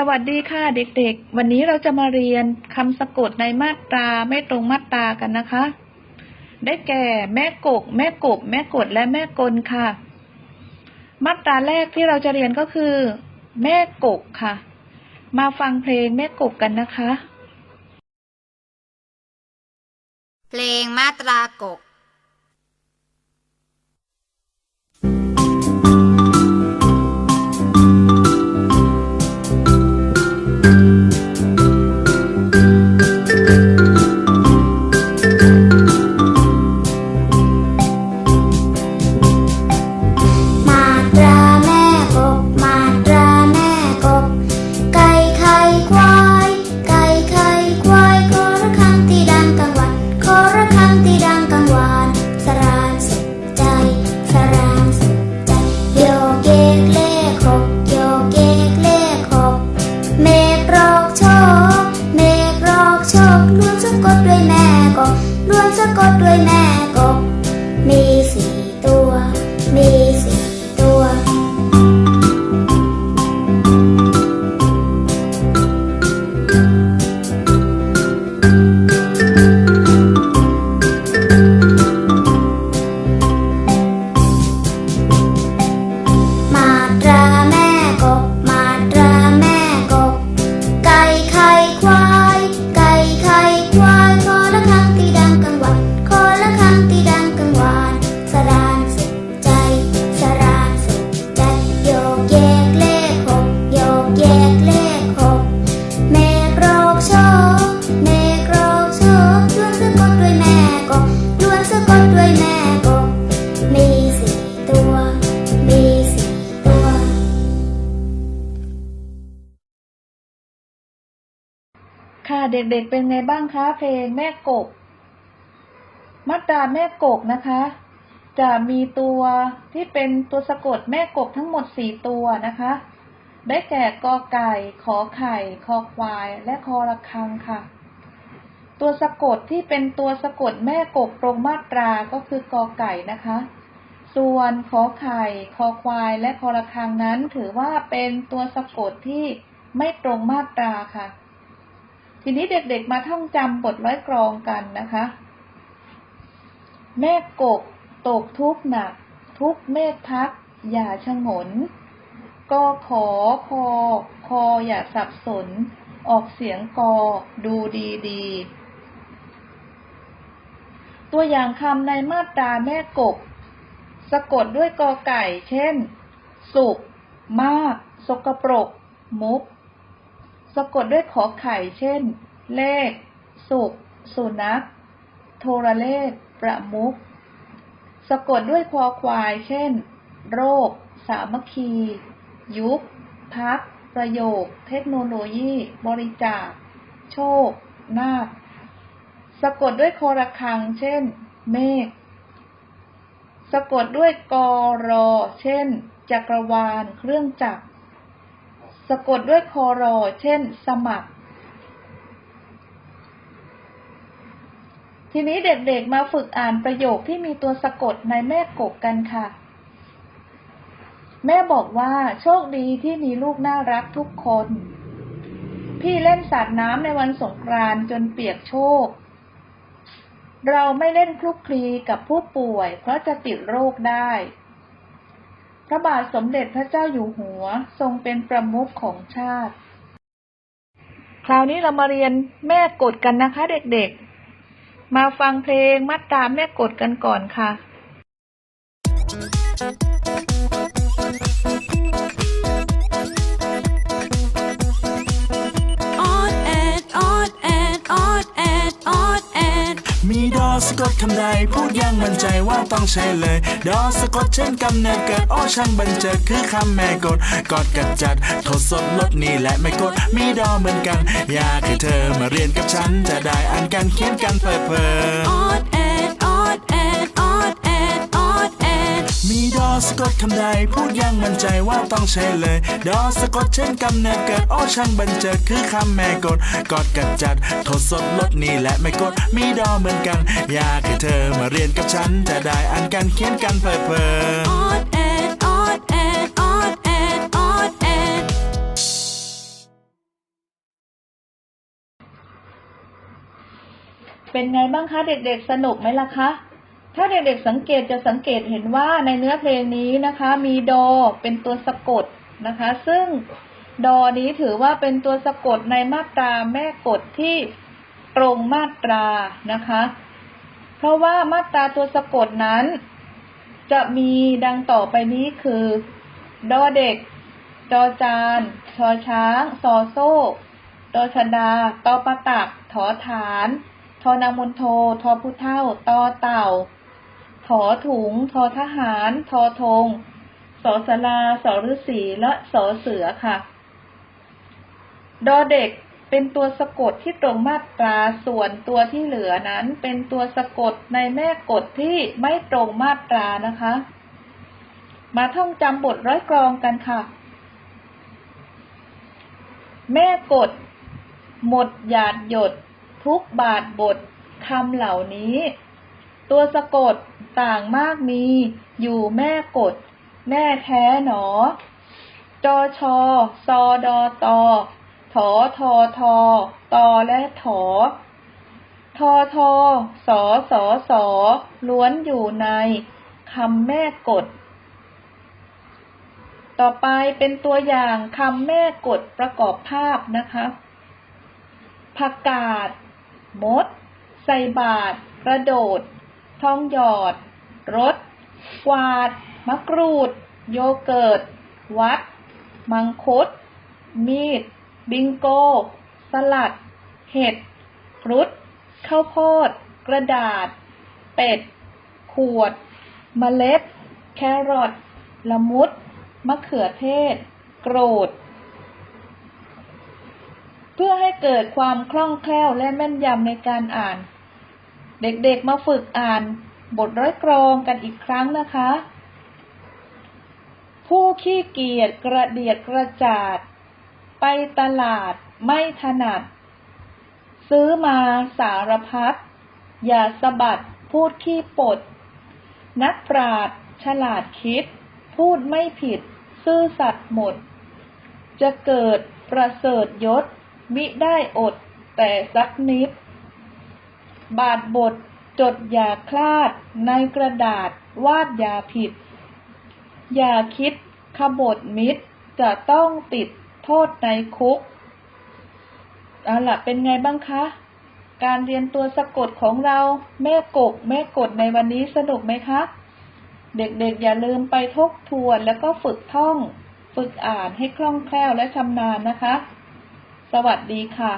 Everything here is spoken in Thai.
สวัสดีค่ะเด็กๆ วันนี้เราจะมาเรียนคำสะกดในมาตราไม่ตรงมาตรากันนะคะ ได้แก่ แม่กก แม่กบ แม่กดและแม่กลค่ะ มาตราแรกที่เราจะเรียนก็คือ แม่กกค่ะ มาฟังเพลงแม่กกกันนะคะ เพลงมาตรากก ค่ะเด็กๆเป็นไงบ้างคะเพลงแม่กบ มาตราแม่กบนะคะ จะมีตัวที่เป็นตัวสะกดแม่กบทั้งหมดสี่ตัวนะคะ ได้แก่กอไก่ ขอไข่ คอควาย และคอระฆังค่ะ ตัวสะกดที่เป็นตัวสะกดแม่กบตรงมาตราก็คือกอไก่นะคะ ส่วนขอไข่ คอควาย และคอระฆังนั้น ถือว่าเป็นตัวสะกดที่ไม่ตรงมาตราค่ะ ทีนี้เด็กๆมาท่องจำบทร้อยกรองกันนะคะ แม่กบตกทุกข์หนัก ทุกเมฆทัก อย่าชงนก็ขอคอ คออย่าสับสน ออกเสียงกอ ดูดีดีๆตัวอย่างคำในมาตราแม่กบ สะกดด้วยกอไก่ เช่น สุก มาก สกปรก มุกะกดด้วยขอไข่เช่น เลข สุกสุนัข โทรเลข ประมุขสะกดด้วยคอควาย เช่น โรค สามัคคี ยุคพัก ประโยค เทคโนโลยี บริจาค โชค นาค สะกดด้วยคอระฆัง เช่น เมฆ สะกดด้วยกอรอ เช่น จักรวาล เครื่องจักร สะกดด้วยคอรอ เช่น สมัคร ทีนี้เด็กๆมาฝึกอ่านประโยคที่มีตัวสะกดในแม่กบกันค่ะ แม่บอกว่าโชคดีที่มีลูกน่ารักทุกคน พี่เล่นสาดน้ำในวันสงกรานต์จนเปียกโชคเราไม่เล่นคลุกคลีกับผู้ป่วย เพราะจะติดโรคได้ พระบาทสมเด็จพระเจ้าอยู่หัวทรงเป็นประมุขของชาติ คราวนี้เรามาเรียนแม่กดกันนะคะเด็กๆ มาฟังเพลงมัตตาแม่กดกันก่อนค่ะ กดคำใดพูดยังมั่นใจว่าต้องใช่เลย ดอสะกดเช่นกำเนิดเกิดโอช่างบันเจิดคือคำแม่กดกอดกัดจัดโทษสดลดนี่แหละไม่กดมีดอเหมือนกัน อยากให้เธอมาเรียนกับฉันจะได้อ่านกันเขียนกันเพลิเพลิน มีดอสะกดคำใดพูดยังมั่นใจว่าต้องใช่เลย ดอสะกดเช่นกำเนิดเกิดโอช่างบันเจิดคือคำแม่กดกอดกัดจัดทดสดลดนี่และไม่กดมีดอเหมือนกัน อยากให้เธอมาเรียนกับฉัน จะได้อ่านกันเขียนกันเพลิดเพลินเป็นไงบ้างคะเด็กๆสนุกไหมล่ะคะ ถ้าเด็กๆสังเกตจะสังเกตเห็นว่าในเนื้อเพลงนี้นะคะ มีดอเป็นตัวสะกดนะคะ ซึ่งดอนี้ถือว่าเป็นตัวสะกดในมาตราแม่กฎที่ตรงมาตรานะคะ เพราะว่ามาตราตัวสะกดนั้น จะมีดังต่อไปนี้คือ ดอเด็ก จอจานชอช้างซอโซ่ดอชดาตอประตักถอฐาน ทอนางมนโท ทอผู้เท่า ตอเต่า ถอถุง ทอทหาร ทอธงสอสลาสอฤษีและสอเสือค่ะ ดอเด็กเป็นตัวสะกดที่ตรงมาตราส่วนตัวที่เหลือนั้น เป็นตัวสะกดในแม่กฎที่ไม่ตรงมาตรานะคะ มาท่องจำบทร้อยกรองกันค่ะ แม่กฎหมดหยาดหยด ทุกบาทบทคำเหล่านี้ ตัวสะกด ต่างมากมี อยู่แม่กฎแม่แท้หนอจอชอซอดอตอถอทอทอตอและถอทอทอสอสอสอล้วนอยู่ในคำแม่กฎต่อไปเป็นตัวอย่างคำแม่กฎประกอบภาพนะคะผักกาด มด ใส่บาตรกระโดด ทองหยอด รถ กวาด มะกรูด โยเกิร์ต วัด มังคุด มีด บิงโก สลัด เห็ดฟรุตข้าวโพด กระดาษ เป็ด ขวด เมล็ด แครอท ละมุด มะเขือเทศ โกรธเพื่อให้เกิดความคล่องแคล่วและแม่นยำในการอ่าน เด็กๆ มาฝึกอ่านบทร้อยกรองกันอีกครั้งนะคะ ผู้ขี้เกียจกระเดียดกระจาด ไปตลาดไม่ถนัด ซื้อมาสารพัด อย่าสะบัดพูดขี้ปด นักปราดฉลาดคิด พูดไม่ผิด ซื่อสัตย์หมด จะเกิดประเสริฐยศ มิได้อดแต่สักนิด บาทบท จดอย่าคลาด ในกระดาษ วาดอย่าผิด อย่าคิด ขบฏมิตร จะต้องติดโทษในคุกเอาล่ะ เป็นไงบ้างคะ การเรียนตัวสะกดของเรา แม่กก แม่กดในวันนี้สนุกไหมคะ เด็กๆ อย่าลืมไปทบทวนแล้วก็ฝึกท่อง ฝึกอ่านให้คล่องแคล่วและชำนาญนะคะ สวัสดีค่ะ